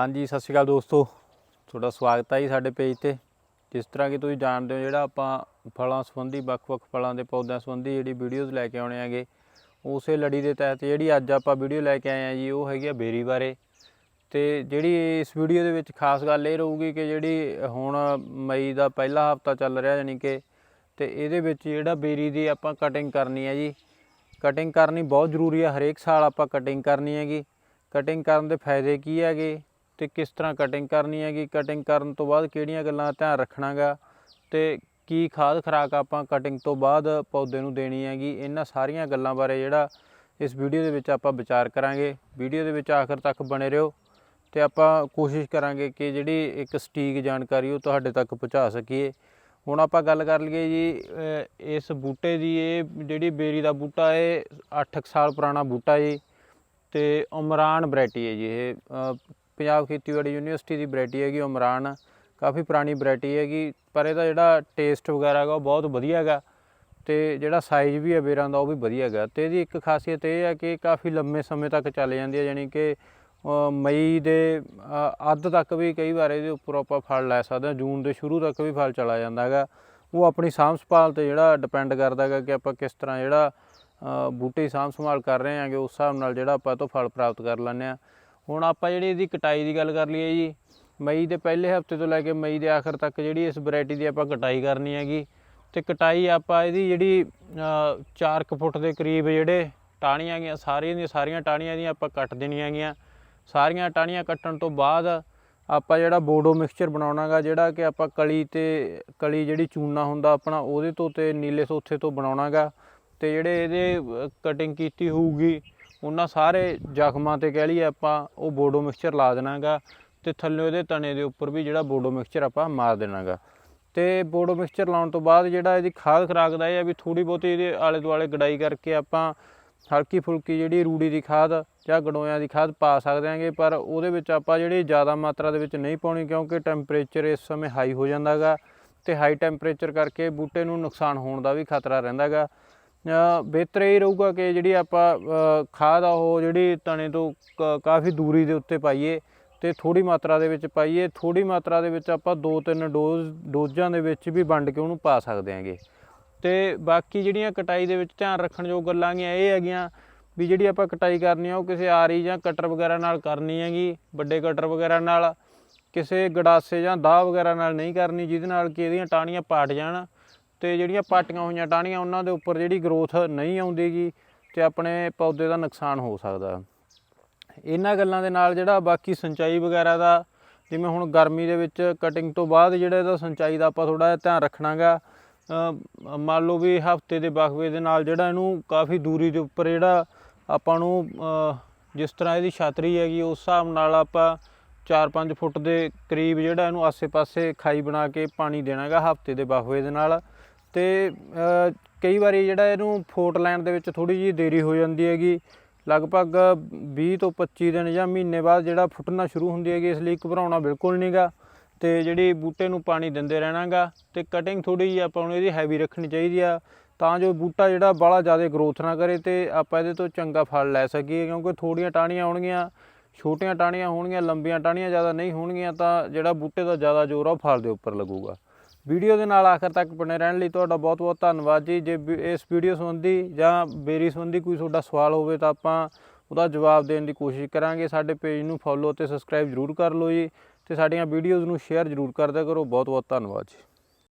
ਹਾਂਜੀ, ਸਤਿ ਸ਼੍ਰੀ ਅਕਾਲ ਦੋਸਤੋ। ਤੁਹਾਡਾ ਸਵਾਗਤ ਹੈ ਜੀ ਸਾਡੇ ਪੇਜ ਤੇ। ਜਿਸ ਤਰ੍ਹਾਂ ਕਿ ਤੁਸੀਂ ਜਾਣਦੇ ਹੋ, ਜਿਹੜਾ ਆਪਾਂ ਫਲਾਂ ਸੰਬੰਧੀ, ਵੱਖ-ਵੱਖ ਫਲਾਂ ਦੇ ਪੌਦਿਆਂ ਸੰਬੰਧੀ ਜਿਹੜੀ ਵੀਡੀਓਜ਼ ਲੈ ਕੇ ਆਉਣੇ ਹੈਗੇ, ਉਸੇ ਲੜੀ ਦੇ ਤਹਿਤ ਜਿਹੜੀ ਅੱਜ ਆਪਾਂ ਵੀਡੀਓ ਲੈ ਕੇ ਆਏ ਆ ਜੀ, ਉਹ ਹੈਗੀ ਆ ਬੇਰੀ ਬਾਰੇ। ਤੇ ਜਿਹੜੀ ਇਸ ਵੀਡੀਓ ਦੇ ਵਿੱਚ ਖਾਸ ਗੱਲ ਇਹ ਰਹੂਗੀ ਕਿ ਜਿਹੜੀ ਹੁਣ ਮਈ ਦਾ ਪਹਿਲਾ ਹਫਤਾ ਚੱਲ ਰਿਹਾ ਯਾਨੀ ਕਿ, ਤੇ ਇਹਦੇ ਵਿੱਚ ਜਿਹੜਾ ਬੇਰੀ ਦੀ ਆਪਾਂ ਕਟਿੰਗ ਕਰਨੀ ਹੈ ਜੀ ਕਟਿੰਗ ਕਰਨੀ ਬਹੁਤ ਜ਼ਰੂਰੀ ਹੈ। ਹਰੇਕ ਸਾਲ ਆਪਾਂ ਕਟਿੰਗ ਕਰਨੀ ਹੈਗੀ। ਕਟਿੰਗ ਕਰਨ ਦੇ ਫਾਇਦੇ ਕੀ ਹੈਗੇ? ਤੇ ਕਿਸ ਤਰ੍ਹਾਂ ਕਟਿੰਗ ਕਰਨੀ ਹੈਗੀ ਕਟਿੰਗ ਕਰਨ ਤੋਂ ਬਾਅਦ ਕਿਹੜੀਆਂ ਗੱਲਾਂ ਦਾ ਧਿਆਨ ਰੱਖਣਾਗਾ ਤੇ ਕੀ ਖਾਦ ਖੁਰਾਕ ਆਪਾਂ ਕਟਿੰਗ ਤੋਂ ਬਾਅਦ ਪੌਦੇ ਨੂੰ ਦੇਣੀ ਹੈਗੀ, ਇਹਨਾਂ ਸਾਰੀਆਂ ਗੱਲਾਂ ਬਾਰੇ ਜਿਹੜਾ ਇਸ ਵੀਡੀਓ ਦੇ ਵਿੱਚ ਆਪਾਂ ਵਿਚਾਰ ਕਰਾਂਗੇ। ਵੀਡੀਓ ਦੇ ਵਿੱਚ ਆਖਰ ਤੱਕ ਬਣੇ ਰਹੋ ਤੇ ਆਪਾਂ ਕੋਸ਼ਿਸ਼ ਕਰਾਂਗੇ ਕਿ ਜਿਹੜੀ ਇੱਕ ਸਟੀਕ ਜਾਣਕਾਰੀ ਉਹ ਤੁਹਾਡੇ ਤੱਕ ਪਹੁੰਚਾ ਸਕੀਏ। ਹੁਣ ਆਪਾਂ ਗੱਲ ਕਰ ਲਈਏ ਜੀ ਇਸ ਬੂਟੇ ਦੀ, ਇਹ ਜਿਹੜੀ ਬੇਰੀ ਦਾ ਬੂਟਾ, ਇਹ 8 ਸਾਲ ਪੁਰਾਣਾ ਬੂਟਾ ਜੀ ਤੇ ਉਮਰਾਨ ਵੈਰਾਈਟੀ ਹੈ ਜੀ ਇਹ। ਪੰਜਾਬ ਖੇਤੀਬਾੜੀ ਯੂਨੀਵਰਸਿਟੀ ਦੀ ਵੈਰਾਈਟੀ ਹੈਗੀ, ਉਮਰਾਨ, ਕਾਫੀ ਪੁਰਾਣੀ ਵੈਰਾਈਟੀ ਹੈਗੀ, ਪਰ ਇਹਦਾ ਜਿਹੜਾ ਟੇਸਟ ਵਗੈਰਾ ਹੈਗਾ, ਉਹ ਬਹੁਤ ਵਧੀਆ ਹੈਗਾ ਤੇ ਜਿਹੜਾ ਸਾਈਜ਼ ਵੀ ਹੈ ਬੇਰਾਂ ਦਾ, ਉਹ ਵੀ ਵਧੀਆ ਹੈਗਾ। ਤੇ ਇਹਦੀ ਇੱਕ ਖਾਸੀਅਤ ਇਹ ਹੈ ਕਿ ਕਾਫੀ ਲੰਮੇ ਸਮੇਂ ਤੱਕ ਚੱਲ ਜਾਂਦੀ ਹੈ, ਯਾਨੀ ਕਿ ਮਈ ਦੇ ਅੱਧ ਤੱਕ ਵੀ ਕਈ ਵਾਰ ਇਹਦੇ ਉੱਪਰ ਆਪਾਂ ਫਲ ਲੈ ਸਕਦੇ ਹਾਂ, ਜੂਨ ਦੇ ਸ਼ੁਰੂ ਤੱਕ ਵੀ ਫਲ ਚਲਾ ਜਾਂਦਾ ਹੈਗਾ। ਉਹ ਆਪਣੀ ਸਾਂਭ ਸੰਭਾਲ ਤੇ ਜਿਹੜਾ ਡਿਪੈਂਡ ਕਰਦਾ ਹੈਗਾ ਕਿ ਆਪਾਂ ਕਿਸ ਤਰ੍ਹਾਂ ਜਿਹੜਾ ਬੂਟੇ ਦੀ ਸਾਂਭ ਸੰਭਾਲ ਕਰ ਰਹੇ ਹਾਂਗੇ, ਉਸ ਹਿਸਾਬ ਨਾਲ ਜਿਹੜਾ ਆਪਾਂ ਇਹ ਤੋਂ ਫਲ ਪ੍ਰਾਪਤ ਕਰ ਲੈਂਦੇ ਹਾਂ। ਹੁਣ ਆਪਾਂ ਜਿਹੜੀ ਇਹਦੀ ਕਟਾਈ ਦੀ ਗੱਲ ਕਰ ਲਈਏ ਜੀ, ਮਈ ਦੇ ਪਹਿਲੇ ਹਫ਼ਤੇ ਤੋਂ ਲੈ ਕੇ ਮਈ ਦੇ ਆਖਰ ਤੱਕ ਜਿਹੜੀ ਇਸ ਵੈਰਾਈਟੀ ਦੀ ਆਪਾਂ ਕਟਾਈ ਕਰਨੀ ਹੈਗੀ, ਤੇ ਕਟਾਈ ਆਪਾਂ ਇਹਦੀ ਜਿਹੜੀ 4 ਫੁੱਟ ਦੇ ਕਰੀਬ ਜਿਹੜੇ ਟਾਹਣੀਆਂ ਹੈਗੀਆਂ ਸਾਰੀਆਂ ਦੀਆਂ ਸਾਰੀਆਂ ਟਾਹਣੀਆਂ ਦੀਆਂ ਆਪਾਂ ਕੱਟ ਦੇਣੀਆਂ ਹੈਗੀਆਂ ਸਾਰੀਆਂ ਟਾਹਣੀਆਂ ਕੱਟਣ ਤੋਂ ਬਾਅਦ ਆਪਾਂ ਜਿਹੜਾ ਬੋਡੋ ਮਿਕਸਚਰ ਬਣਾਉਣਾਗਾ ਜਿਹੜਾ ਕਿ ਆਪਾਂ ਕਲੀ ਤੇ ਕਲੀ ਜਿਹੜੀ ਚੂਨਾ ਹੁੰਦਾ ਆਪਣਾ, ਉਹਦੇ ਤੋਂ ਤੇ ਨੀਲੇ ਸੋਥੇ ਤੋਂ ਬਣਾਉਣਾਗਾ ਤੇ ਜਿਹੜੇ ਇਹਦੇ ਕਟਿੰਗ ਕੀਤੀ ਹੋਊਗੀ ਉਹਨਾਂ ਸਾਰੇ ਜ਼ਖਮਾਂ ਤੇ ਕਹਿ ਲਈਏ ਆਪਾਂ ਉਹ ਬੋਡੋ ਮਿਕਸਚਰ ਲਾ ਦੇਣਾਗਾ ਤੇ ਥੱਲੇ ਉਹਦੇ ਤਣੇ ਦੇ ਉੱਪਰ ਵੀ ਜਿਹੜਾ ਬੋਡੋ ਮਿਕਸਚਰ ਆਪਾਂ ਮਾਰ ਦੇਣਾਗਾ। ਤੇ ਬੋਡੋ ਮਿਕਸਚਰ ਲਾਉਣ ਤੋਂ ਬਾਅਦ ਜਿਹੜਾ ਇਹਦੀ ਖਾਦ ਖਰਾਕ ਦਾ ਇਹ ਆ ਵੀ ਥੋੜੀ ਬਹੁਤੀ ਇਹਦੇ ਆਲੇ ਦੁਆਲੇ ਗਡਾਈ ਕਰਕੇ ਆਪਾਂ ਹਲਕੀ ਫੁਲਕੀ ਜਿਹੜੀ ਰੂੜੀ ਦੀ ਖਾਦ ਜਾਂ ਗਡੋਇਆਂ ਦੀ ਖਾਦ ਪਾ ਸਕਦੇ ਹਾਂਗੇ ਪਰ ਉਹਦੇ ਵਿੱਚ ਆਪਾਂ ਜਿਹੜੀ ਜ਼ਿਆਦਾ ਮਾਤਰਾ ਦੇ ਵਿੱਚ ਨਹੀਂ ਪਾਉਣੀ ਕਿਉਂਕਿ ਟੈਂਪਰੇਚਰ ਇਸ ਸਮੇਂ ਹਾਈ ਹੋ ਜਾਂਦਾਗਾ ਤੇ ਹਾਈ ਟੈਂਪਰੇਚਰ ਕਰਕੇ ਬੂਟੇ ਨੂੰ ਨੁਕਸਾਨ ਹੋਣ ਦਾ ਵੀ ਖਤਰਾ ਰਹਿੰਦਾਗਾ। ਅ, ਬਿਹਤਰ ਇਹ ਰਹੂਗਾ ਕਿ ਜਿਹੜੀ ਆਪਾਂ ਅ, ਖਾਦ ਆ ਉਹ ਜਿਹੜੀ ਤਣੇ ਤੋਂ ਕ- ਕਾਫੀ ਦੂਰੀ ਦੇ ਉੱਤੇ ਪਾਈਏ ਤੇ ਥੋੜੀ ਮਾਤਰਾ ਦੇ ਵਿੱਚ ਪਾਈਏ। ਥੋੜੀ ਮਾਤਰਾ ਦੇ ਵਿੱਚ ਆਪਾਂ ਦੋ ਤਿੰਨ ਡੋਜ਼ ਡੋਜ਼ਾਂ ਦੇ ਵਿੱਚ ਵੀ ਵੰਡ ਕੇ ਉਹਨੂੰ ਪਾ ਸਕਦੇ ਹਾਂਗੇ। ਤੇ ਬਾਕੀ ਜਿਹੜੀਆਂ ਕਟਾਈ ਦੇ ਵਿੱਚ ਧਿਆਨ ਰੱਖਣ ਯੋਗ ਗੱਲਾਂ ਗੀਆਂ ਇਹ ਹੈਗੀਆਂ ਵੀ ਜਿਹੜੀ ਆਪਾਂ ਕਟਾਈ ਕਰਨੀ ਆ ਉਹ ਕਿਸੇ ਆਰੀ ਜਾਂ ਕਟਰ ਵਗੈਰਾ ਨਾਲ ਕਰਨੀ ਹੈਗੀ ਵੱਡੇ ਕਟਰ ਵਗੈਰਾ ਨਾਲ। ਕਿਸੇ ਗੜਾਸੇ ਜਾਂ ਦਾਹ ਵਗੈਰਾ ਨਾਲ ਨਹੀਂ ਕਰਨੀ ਜਿਹਦੇ ਨਾਲ ਕਿ ਇਹਦੀਆਂ ਟਾਹਣੀਆਂ ਪਾਟ ਜਾਣ। ਤੇ ਜਿਹੜੀਆਂ ਪਾਟੀਆਂ ਹੋਈਆਂ ਟਾਹਣੀਆਂ ਉਹਨਾਂ ਦੇ ਉੱਪਰ ਜਿਹੜੀ ਗਰੋਥ ਨਹੀਂ ਆਉਂਦੀਗੀ ਤੇ ਆਪਣੇ ਪੌਦੇ ਦਾ ਨੁਕਸਾਨ ਹੋ ਸਕਦਾ। ਇਹਨਾਂ ਗੱਲਾਂ ਦੇ ਨਾਲ ਜਿਹੜਾ ਬਾਕੀ ਸਿੰਚਾਈ ਵਗੈਰਾ ਦਾ ਜਿਵੇਂ ਹੁਣ ਗਰਮੀ ਦੇ ਵਿੱਚ ਕਟਿੰਗ ਤੋਂ ਬਾਅਦ ਜਿਹੜਾ ਇਹਦਾ ਸਿੰਚਾਈ ਦਾ ਆਪਾਂ ਥੋੜਾ ਜਿਹਾ ਧਿਆਨ ਰੱਖਣਾਗਾ ਅ, ਮੰਨ ਲਓ ਵੀ ਹਫ਼ਤੇ ਦੇ ਵਕਫੇ ਦੇ ਨਾਲ ਜਿਹੜਾ ਇਹਨੂੰ ਕਾਫੀ ਦੂਰੀ ਦੇ ਉੱਪਰ ਜਿਹੜਾ ਆਪਾਂ ਨੂੰ ਜਿਸ ਤਰ੍ਹਾਂ ਇਹਦੀ ਛਤਰੀ ਹੈਗੀ ਉਸ ਹਿਸਾਬ ਨਾਲ ਆਪਾਂ 4-5 ਫੁੱਟ ਦੇ ਕਰੀਬ ਜਿਹੜਾ ਇਹਨੂੰ ਆਸੇ-ਪਾਸੇ ਖਾਈ ਬਣਾ ਕੇ ਪਾਣੀ ਦੇਣਾਗਾ ਹਫ਼ਤੇ ਦੇ ਵਕਫੇ ਦੇ ਨਾਲ। ਤੇ ਕਈ ਵਾਰੀ ਜਿਹੜਾ ਇਹਨੂੰ ਫੋਟ ਲੈਣ ਦੇ ਵਿੱਚ ਥੋੜੀ ਜਿਹੀ ਦੇਰੀ ਹੋ ਜਾਂਦੀ ਹੈਗੀ। ਲਗਭਗ 20 ਤੋਂ 25 ਦਿਨ ਜਾਂ ਮਹੀਨੇ ਬਾਅਦ ਜਿਹੜਾ ਫੁੱਟਣਾ ਸ਼ੁਰੂ ਹੁੰਦੀ ਹੈਗੀ, ਇਸ ਲਈ ਘਬਰਾਉਣਾ ਬਿਲਕੁਲ ਨਹੀਂਗਾ ਤੇ ਜਿਹੜੀ ਬੂਟੇ ਨੂੰ ਪਾਣੀ ਦਿੰਦੇ ਰਹਿਣਾਗਾ ਤੇ ਕਟਿੰਗ ਥੋੜੀ ਜਿਹੀ ਆਪਾਂ ਨੂੰ ਇਹਦੀ ਹੈਵੀ ਰੱਖਣੀ ਚਾਹੀਦੀ ਆ, ਤਾਂ ਜੋ ਬੂਟਾ ਜਿਹੜਾ ਬਾਹਲਾ ਜ਼ਿਆਦਾ ਗਰੋਥ ਨਾ ਕਰੇ ਤੇ ਆਪਾਂ ਇਹਦੇ ਤੋਂ ਚੰਗਾ ਫਲ ਲੈ ਸਕੀਏ, ਕਿਉਂਕਿ ਥੋੜੀਆਂ ਟਾਹਣੀਆਂ ਆਉਣਗੀਆਂ, ਛੋਟੀਆਂ ਟਾਹਣੀਆਂ ਹੋਣਗੀਆਂ, ਲੰਬੀਆਂ ਟਾਹਣੀਆਂ ਜ਼ਿਆਦਾ ਨਹੀਂ ਹੋਣਗੀਆਂ, ਤਾਂ ਜਿਹੜਾ ਬੂਟੇ ਦਾ ਜ਼ਿਆਦਾ ਜ਼ੋਰ ਆ ਉਹ ਫਲ ਦੇ ਉੱਪਰ ਲੱਗੂਗਾ। ਵੀਡੀਓ ਦੇ ਨਾਲ ਆਖਰ ਤੱਕ ਬਣੇ ਰਹਿਣ ਲਈ ਤੁਹਾਡਾ ਬਹੁਤ ਬਹੁਤ ਧੰਨਵਾਦ ਜੀ। ਜੇ ਵੀ ਇਸ ਵੀਡੀਓ ਸੰਬੰਧੀ ਜਾਂ ਬੇਰੀ ਸੰਬੰਧੀ ਕੋਈ ਤੁਹਾਡਾ ਸਵਾਲ ਹੋਵੇ ਤਾਂ ਆਪਾਂ ਉਹਦਾ ਜਵਾਬ ਦੇਣ ਦੀ ਕੋਸ਼ਿਸ਼ ਕਰਾਂਗੇ। ਸਾਡੇ ਪੇਜ ਨੂੰ ਫੋਲੋ ਤੇ ਸਬਸਕ੍ਰਾਈਬ ਜ਼ਰੂਰ ਕਰ ਲਓ ਜੀ ਤੇ ਸਾਡੀਆਂ ਵੀਡੀਓਜ਼ ਨੂੰ ਸ਼ੇਅਰ ਜ਼ਰੂਰ ਕਰਦਿਆ ਕਰੋ। ਬਹੁਤ ਬਹੁਤ ਧੰਨਵਾਦ ਜੀ।